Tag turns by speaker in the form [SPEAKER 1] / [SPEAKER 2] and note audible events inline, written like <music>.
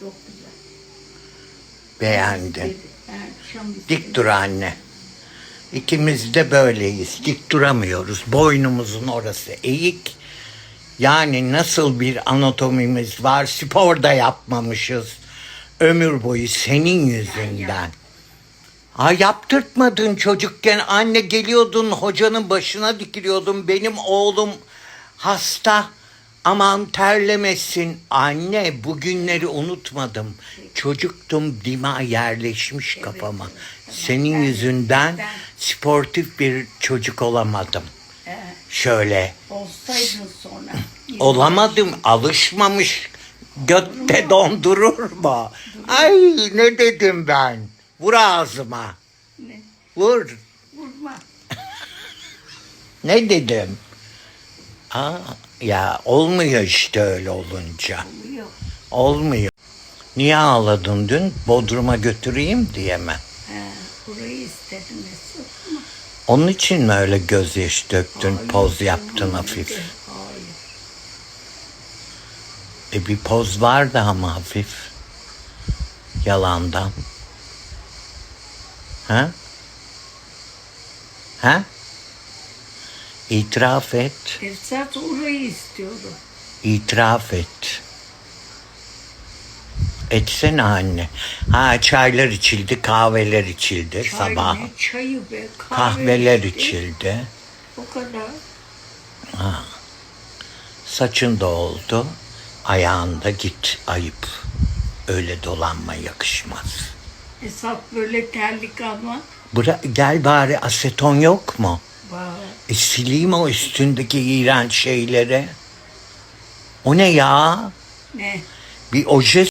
[SPEAKER 1] Çok güzel.
[SPEAKER 2] Beğendin.
[SPEAKER 1] İstedi.
[SPEAKER 2] Dik dur anne. İkimiz de böyleyiz. Dik duramıyoruz. Boynumuzun orası eğik. Yani nasıl bir anatomimiz var. Spor da yapmamışız. Ömür boyu senin yüzünden. Ha yaptırtmadın çocukken anne geliyordun hocanın başına dikiliyordun benim oğlum hasta aman terlemesin. Anne bugünleri unutmadım. Çocuktum dima yerleşmiş kafama. Senin yüzünden sportif bir çocuk olamadım.
[SPEAKER 1] He,
[SPEAKER 2] şöyle.
[SPEAKER 1] olsaydın sonra. <sniffs>
[SPEAKER 2] olamadım. Alışmamış. Götte dondurur mu? Ay ne dedim ben? Vur ağzıma.
[SPEAKER 1] Ne?
[SPEAKER 2] vur.
[SPEAKER 1] Vurma. <laughs>
[SPEAKER 2] Ne dedim? Aa, ya olmuyor işte öyle olunca.
[SPEAKER 1] Oluyor.
[SPEAKER 2] Olmuyor. Niye ağladın dün? Bodrum'a götüreyim diye mi?
[SPEAKER 1] He, burayı istedim Mesut.
[SPEAKER 2] Onun için mi öyle gözyaşı döktün,
[SPEAKER 1] Hayır,
[SPEAKER 2] poz yaptın hafif?
[SPEAKER 1] Hayır.
[SPEAKER 2] E bir poz vardı ama hafif. Yalandan. Ha? Ha? İtiraf et.
[SPEAKER 1] Esat orayı istiyordu.
[SPEAKER 2] İtiraf et. Etsene anne. Ha çaylar içildi, kahveler içildi
[SPEAKER 1] Çay
[SPEAKER 2] sabah.
[SPEAKER 1] ne çayı be kahve
[SPEAKER 2] Kahveler
[SPEAKER 1] içti.
[SPEAKER 2] içildi.
[SPEAKER 1] O kadar.
[SPEAKER 2] Saçın da oldu. Ayağında git ayıp. Öyle dolanma yakışmaz.
[SPEAKER 1] Esat böyle terlik alma.
[SPEAKER 2] Bıra gel bari aseton yok mu? E sileyim o üstündeki iğrenç şeyleri. O ne ya?
[SPEAKER 1] Ne?
[SPEAKER 2] Bir oje